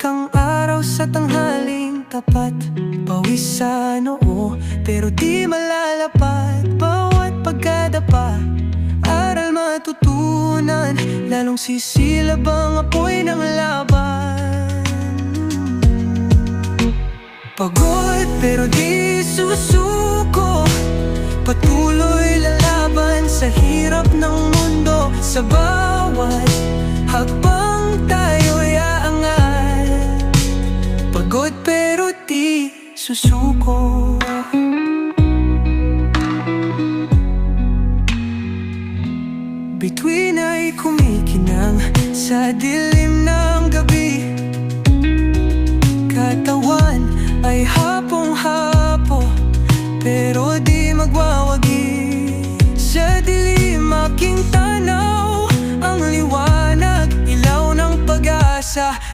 kang araw sa tanghaling tapat Pawis sa noo pero di malalapat Bawat pagkadapa Aral matutunan Lalong sisilab ang apoy ng laban. Pagod pero di susuko Patuloy lalaban sa hirap ng mundo Sa bawat hakbang susuko Between ay kumikinang sa dilim ng gabi. Katawan ay hapong-hapo Pero di magwawagi. Sa dilim aking tanaw Ang liwanag, ilaw ng pag-asa.